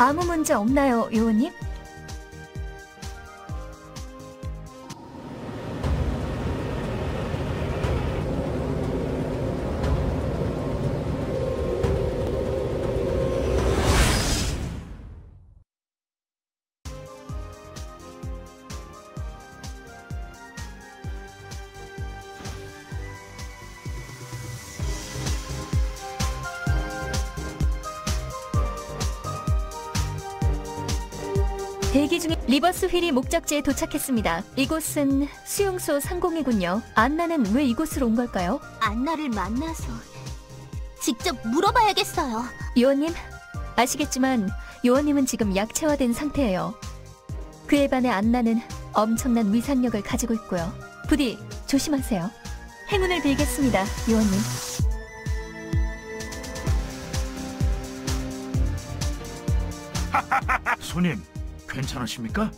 아무 문제 없나요, 요원님? 대기 중에 리버스 휠이 목적지에 도착했습니다. 이곳은 수용소 상공이군요. 안나는 왜 이곳으로 온 걸까요? 안나를 만나서 직접 물어봐야겠어요. 요원님, 아시겠지만 요원님은 지금 약체화된 상태예요. 그에 반해 안나는 엄청난 위상력을 가지고 있고요. 부디 조심하세요. 행운을 빌겠습니다, 요원님. 손님, 괜찮으십니까?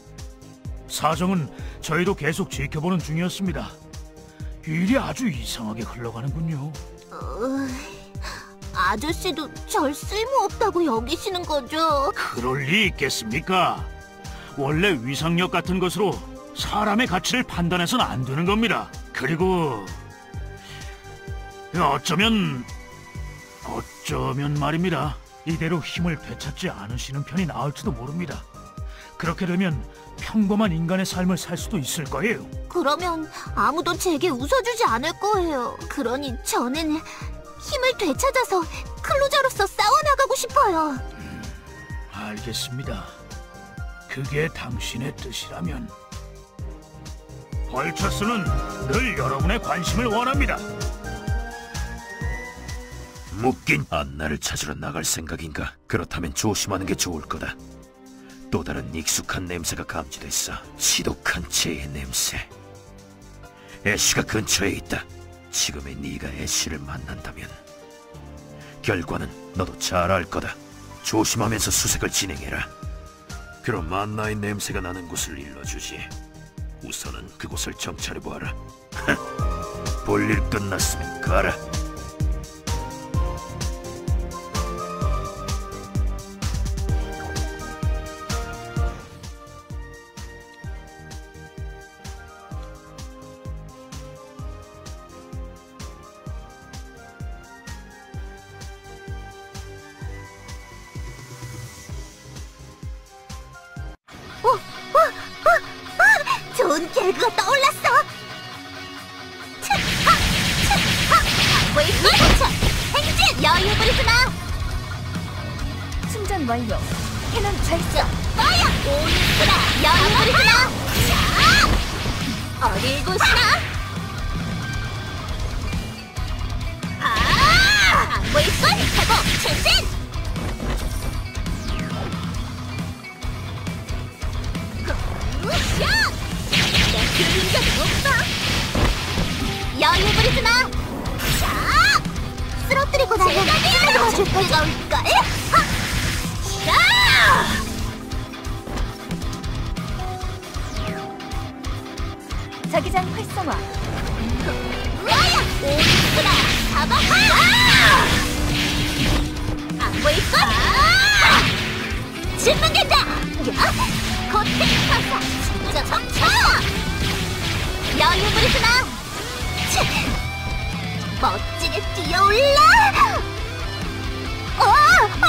사정은 저희도 계속 지켜보는 중이었습니다. 일이 아주 이상하게 흘러가는군요. 어, 아저씨도 절 쓸모없다고 여기시는 거죠? 그럴 리 있겠습니까? 원래 위상력 같은 것으로 사람의 가치를 판단해서는 안 되는 겁니다. 그리고 어쩌면 어쩌면 말입니다. 이대로 힘을 되찾지 않으시는 편이 나을지도 모릅니다. 그렇게 되면 평범한 인간의 삶을 살 수도 있을 거예요. 그러면 아무도 제게 웃어주지 않을 거예요. 그러니 저는 힘을 되찾아서 클로저로서 싸워나가고 싶어요. 알겠습니다. 그게 당신의 뜻이라면 벌처스는 늘 여러분의 관심을 원합니다. 묶인 안나를 찾으러 나갈 생각인가? 그렇다면 조심하는 게 좋을 거다. 또 다른 익숙한 냄새가 감지됐어. 지독한 죄의 냄새. 애쉬가 근처에 있다. 지금의 네가 애쉬를 만난다면 결과는 너도 잘 알 거다. 조심하면서 수색을 진행해라. 그럼 안나의 냄새가 나는 곳을 일러주지. 우선은 그곳을 정찰해 보아라. 볼일 끝났으면 가라. 좋은 개그가 떠올랐어. 차, 하, 차, 하. 왜 이거차 행진 여유 부리지 마. 충전 완료. 캐논 발사. 자, 파이어 오니스라 여유 부리지 마. 자, 어딜 보시나? 진짜 멈춰! 여유 부리지 마! 치! 멋지게 뛰어올라! 어! 아!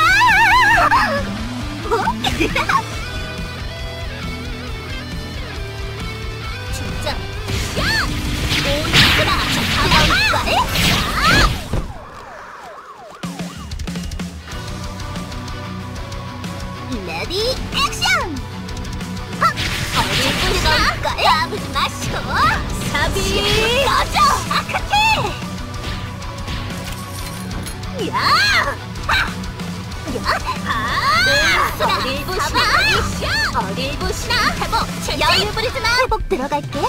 어? 진짜 야! 오니스라 잡아올걸? 자! 레디 액션! 부리걸걸? 까부지 마시고 사비 꺼져! 아카키! 야! 하! 야! 아! 어딜 보시나? 어딜 보시나? 회복! 여유 부리지 마! 회복 들어갈게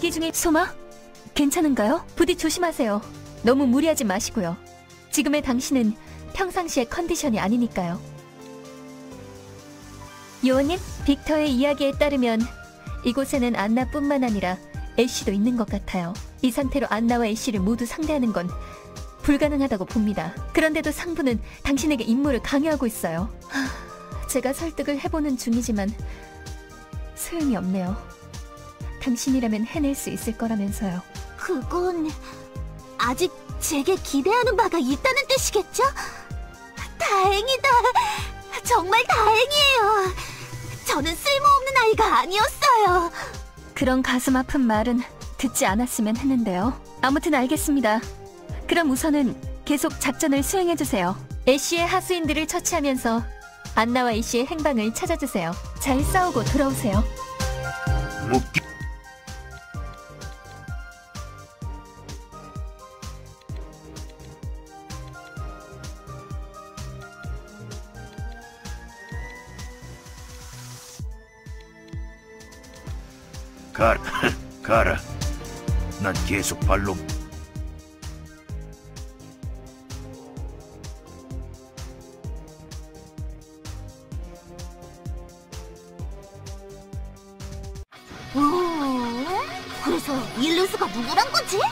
대기 중에 소마? 괜찮은가요? 부디 조심하세요. 너무 무리하지 마시고요. 지금의 당신은 평상시의 컨디션이 아니니까요. 요원님, 빅터의 이야기에 따르면 이곳에는 안나뿐만 아니라 애쉬도 있는 것 같아요. 이 상태로 안나와 애쉬를 모두 상대하는 건 불가능하다고 봅니다. 그런데도 상부는 당신에게 임무를 강요하고 있어요. 하, 제가 설득을 해보는 중이지만 소용이 없네요. 당신이라면 해낼 수 있을 거라면서요. 그건 아직 제게 기대하는 바가 있다는 뜻이겠죠? 다행이다. 정말 다행이에요. 저는 쓸모없는 아이가 아니었어요. 그런 가슴 아픈 말은 듣지 않았으면 했는데요. 아무튼 알겠습니다. 그럼 우선은 계속 작전을 수행해주세요. 애쉬의 하수인들을 처치하면서 안나와 애쉬의 행방을 찾아주세요. 잘 싸우고 돌아오세요. 묵기 가라 가라 난 계속 발로 음, 그래서 일루스가 누구란 거지? 야,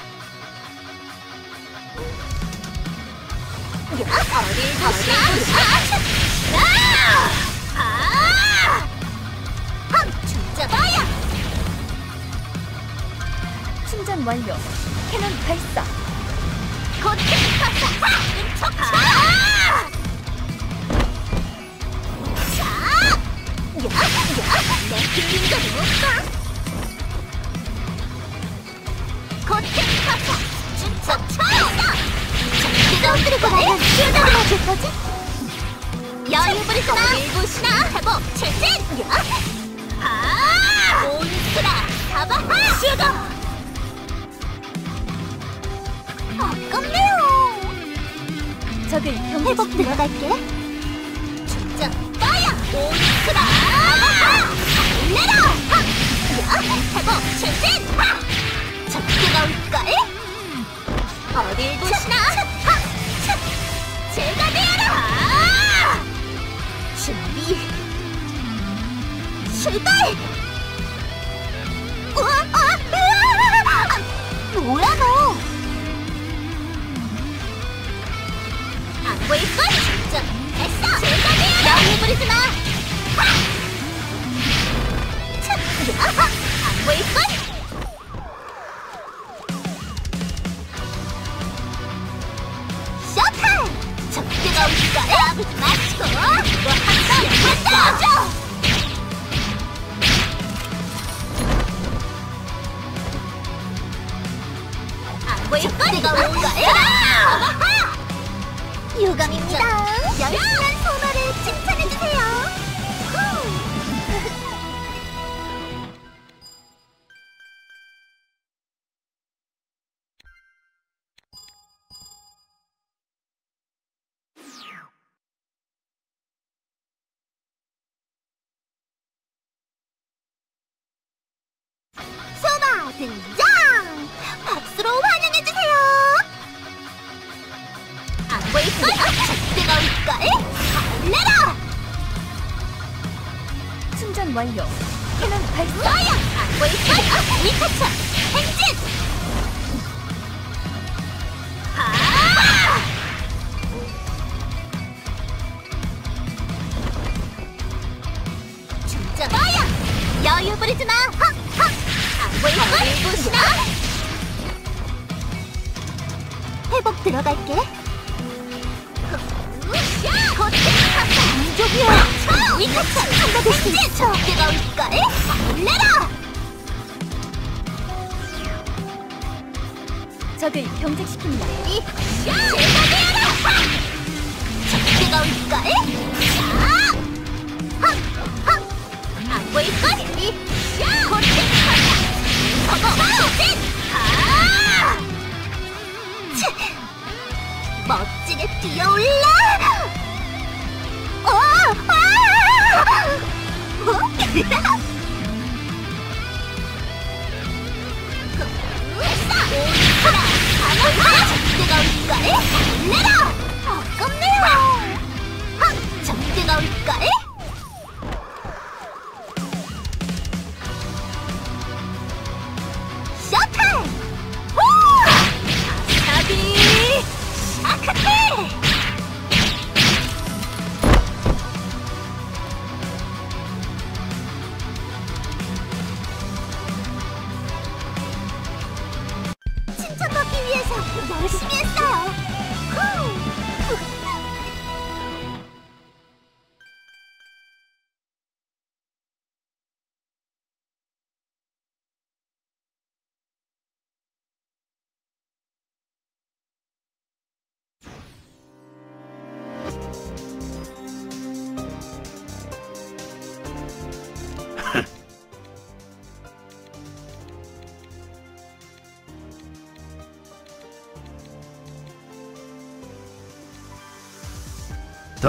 어딜 보시나? 아! 아! 한 진짜 봐야! 충전 완료. 캐논 발사. 곧 파사! 하! 척! 아! 자! 야! 야! 내 필린 건 뭘까? 곧 파사! 진짜 쳐! 뜨거운 과연 시원하게 맞을 거지? 여유 부리거나 일구시나 회복 체진! 야! 아! 몬스라 사바하! 슈가! 아깝네요. 적을 회복. 들어갈게. 진짜 빠야! 몬스라! 달래 안 보일걸? 뜨거운 거를 유감입니다. 열심한 소마를 칭찬 등장! 박수로 환영해주세요! 안 보일걸? 뜨거울걸? 달래라! 충전 완료. 캐논 발사. 안 보일걸? 리카차! 행진! 아! 진짜 너야! 여유 부리지 마! 보시나? 회복 들어갈게. 곧 민족이야! 위카차! 한바들 수 있어! 뜨거울걸? 달래라! 적을 경직시킵니다. 이 제가 되어라! 저 뜨거울걸?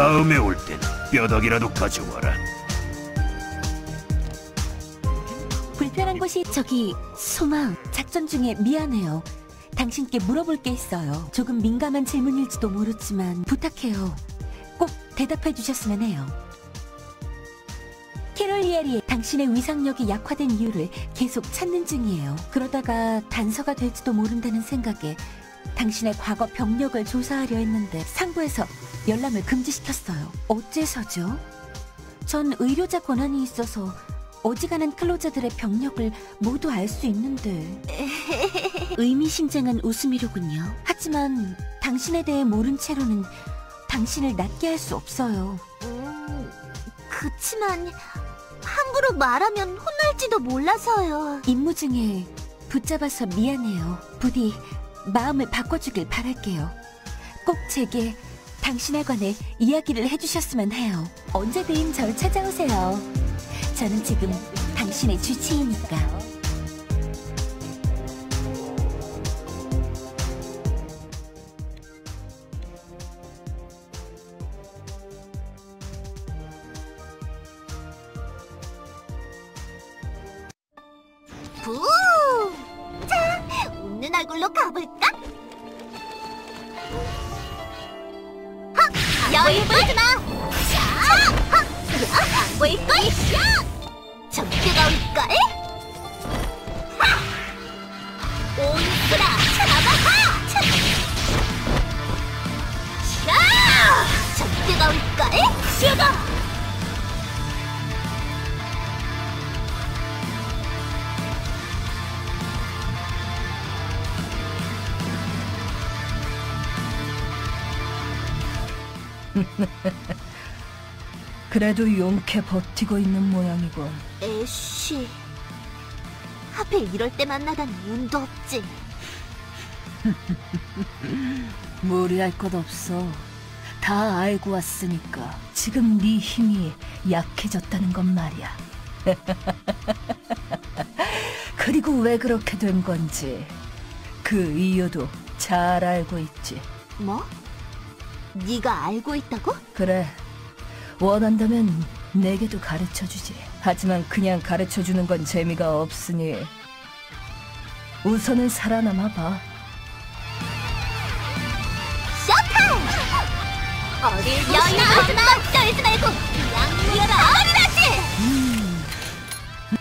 다음에 올 땐 뼈다귀라도 가져와라. 불편한 곳이 저기 소망 작전 중에 미안해요. 당신께 물어볼 게 있어요. 조금 민감한 질문일지도 모르지만 부탁해요. 꼭 대답해 주셨으면 해요. 캐롤 리엘이 당신의 위상력이 약화된 이유를 계속 찾는 중이에요. 그러다가 단서가 될지도 모른다는 생각에 당신의 과거 병력을 조사하려 했는데 상부에서 열람을 금지시켰어요. 어째서죠? 전 의료자 권한이 있어서 어지간한 클로저들의 병력을 모두 알 수 있는데 의미심장한 웃음이로군요. 하지만 당신에 대해 모른 채로는 당신을 낫게 할 수 없어요. 음, 그치만 함부로 말하면 혼날지도 몰라서요. 임무 중에 붙잡아서 미안해요. 부디 마음을 바꿔주길 바랄게요. 꼭 제게 당신에 관해 이야기를 해주셨으면 해요. 언제든 절 찾아오세요. 저는 지금 당신의 주치이니까. 부! 자, 웃는 얼굴로 가볼까? 헉! 여유 부리지 마! 자! 헉! 안보 그래도 용케 버티고 있는 모양이군. 애쉬. 하필 이럴 때 만나다니 운도 없지. 무리할 것 없어. 다 알고 왔으니까. 지금 네 힘이 약해졌다는 건 말이야. 그리고 왜 그렇게 된 건지 그 이유도 잘 알고 있지. 뭐? 네가 알고 있다고? 그래. 원한다면 내게도 가르쳐 주지. 하지만 그냥 가르쳐 주는 건 재미가 없으니 우선은 살아남아 봐. 쇼타임! 어릴 여유 하지 마! 떨지 말고 그냥 이어라! 어리라지!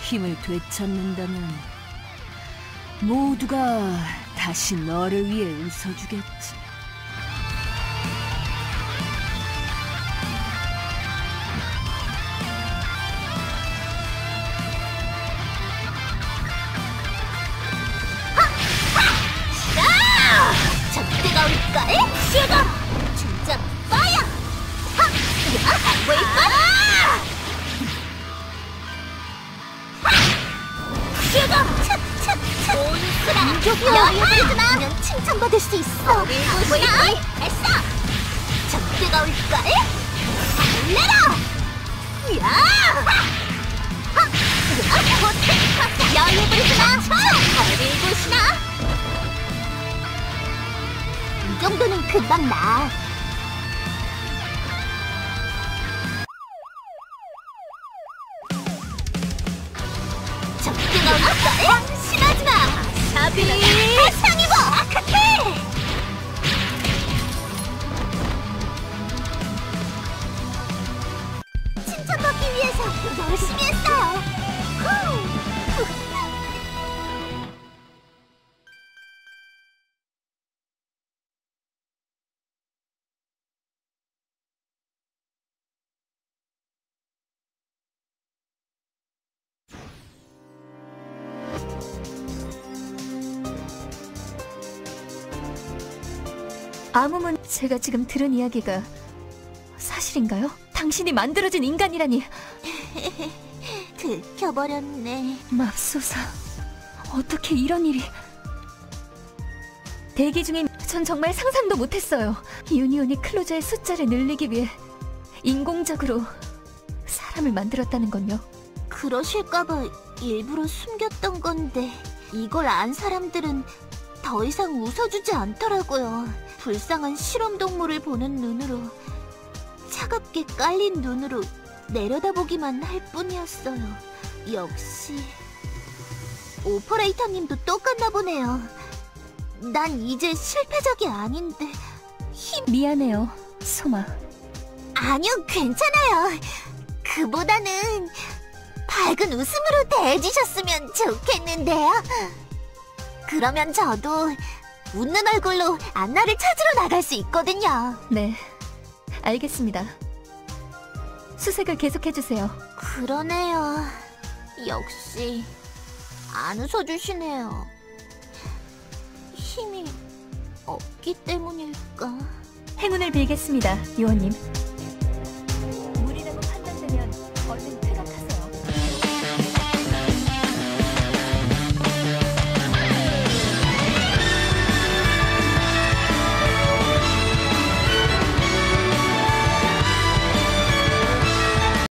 힘을 되찾는다면 모두가 다시 너를 위해 웃어주겠지. 슈가! 중장 파이어! 하! 슈가! 찹찹찹! 온수라! 여유 부리지 마! 그냥 칭찬받을 수 있어! 싶나? 됐어! 적대가 올걸? 달래라! 야! 하! 호텔! 여유 부리지 마! 어리고 싶나? 이 정도는 금방 나. 아무 문 제가 지금 들은 이야기가 사실인가요? 당신이 만들어진 인간이라니 들켜버렸네. 맙소사 어떻게 이런 일이 대기 중인 전 정말 상상도 못했어요 유니온이 클로저의 숫자를 늘리기 위해 인공적으로 사람을 만들었다는 건요 그러실까봐 일부러 숨겼던 건데 이걸 안 사람들은 더 이상 웃어주지 않더라고요. 불쌍한 실험 동물을 보는 눈으로 차갑게 깔린 눈으로 내려다보기만 할 뿐이었어요. 역시 오퍼레이터님도 똑같나 보네요. 난 이제 실패작이 아닌데 힘 미안해요 소마 아니요 괜찮아요. 그보다는 밝은 웃음으로 대해주셨으면 좋겠는데요. 그러면 저도 웃는 얼굴로 안나를 찾으러 나갈 수 있거든요. 네 알겠습니다 수색을 계속해주세요 그러네요. 역시 안 웃어주시네요. 힘이 없기 때문일까? 행운을 빌겠습니다 요원님 무리라고 판단되면 얼른